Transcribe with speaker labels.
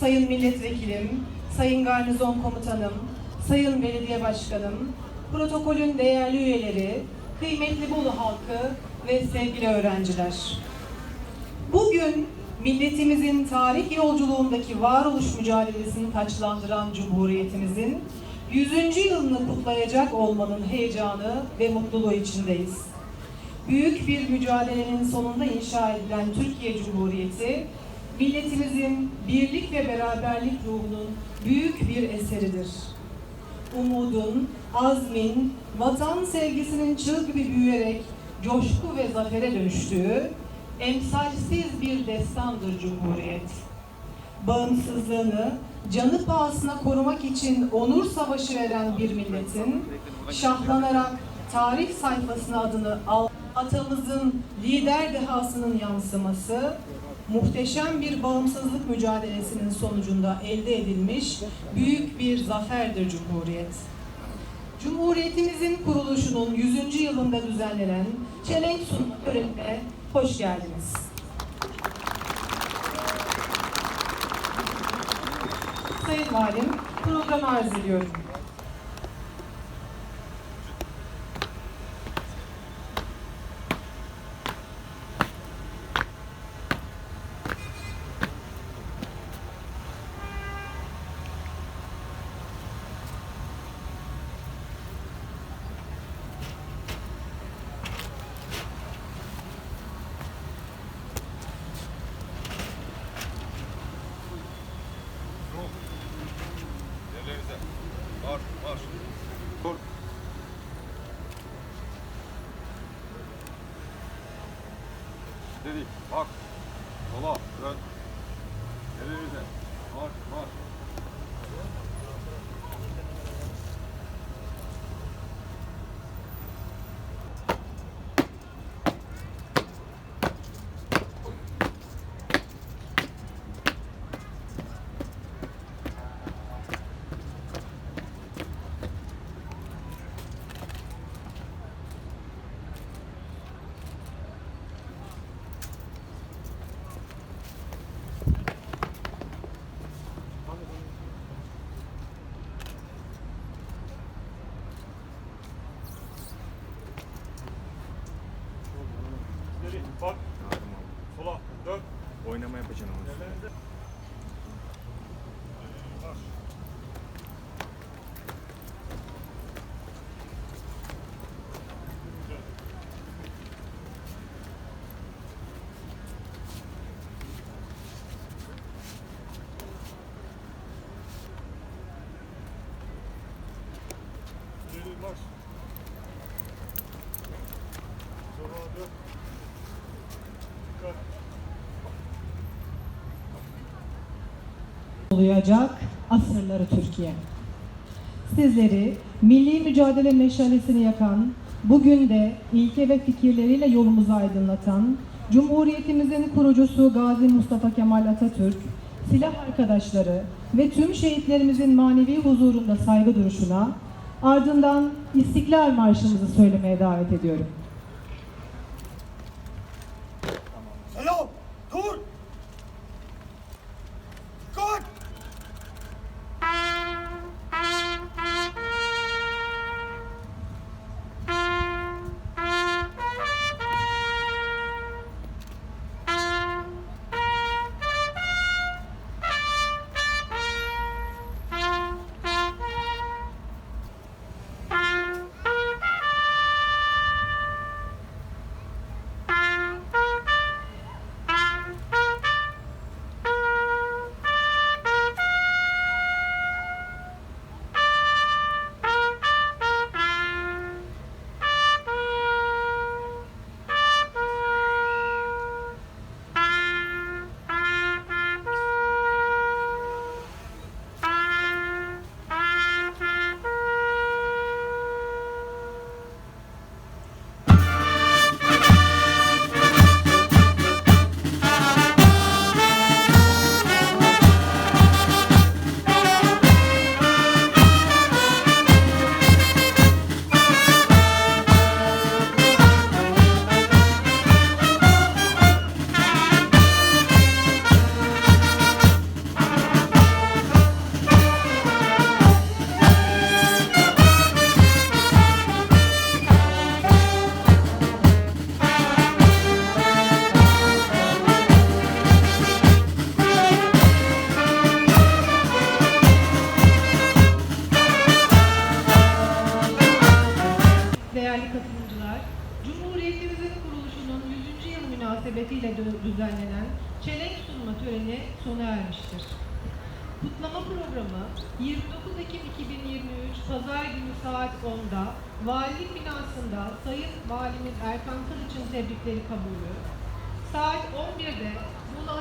Speaker 1: Sayın Milletvekilim, Sayın Garnizon Komutanım, Sayın Belediye Başkanım, protokolün değerli üyeleri, kıymetli Bolu halkı ve sevgili öğrenciler. Bugün milletimizin tarih yolculuğundaki varoluş mücadelesini taçlandıran Cumhuriyetimizin 100. yılını kutlayacak olmanın heyecanı ve mutluluğu içindeyiz. Büyük bir mücadelenin sonunda inşa edilen Türkiye Cumhuriyeti, milletimizin birlik ve beraberlik ruhunun büyük bir eseridir. Umudun, azmin, vatan sevgisinin çığ gibi büyüyerek coşku ve zafere dönüştüğü emsalsiz bir destandır Cumhuriyet. Bağımsızlığını canı pahasına korumak için onur savaşı veren bir milletin şahlanarak tarih sayfasına adını al atamızın lider dehasının yansıması muhteşem bir bağımsızlık mücadelesinin sonucunda elde edilmiş büyük bir zaferdir Cumhuriyet. Cumhuriyetimizin kuruluşunun 100. yılında düzenlenen çelenk sunma törenine hoş geldiniz. Sayın Valim, programı arz ediyorum.
Speaker 2: Var, var. Dur. Dedik, bak. Sola, dön. Yerlerinize. Var, var.
Speaker 3: Bak. Sola dön.
Speaker 4: Oynama yapacaksın ama.
Speaker 1: Olacak asırları Türkiye. Sizleri milli mücadele meşalesini yakan, bugün de ilke ve fikirleriyle yolumuzu aydınlatan, Cumhuriyetimizin kurucusu Gazi Mustafa Kemal Atatürk, silah arkadaşları ve tüm şehitlerimizin manevi huzurunda saygı duruşuna, ardından İstiklal Marşımızı söylemeye davet ediyorum.
Speaker 3: katılımcılar, Cumhuriyetimizin kuruluşunun
Speaker 1: 100. yıl münasebetiyle düzenlenen çelenk sunma töreni sona ermiştir. Kutlama programı 29 Ekim 2023 Pazar günü saat 10'da Valilik binasında Sayın Valimiz Erkan Kılıç'ın tebrikleri kabulü, saat 11'de Muğla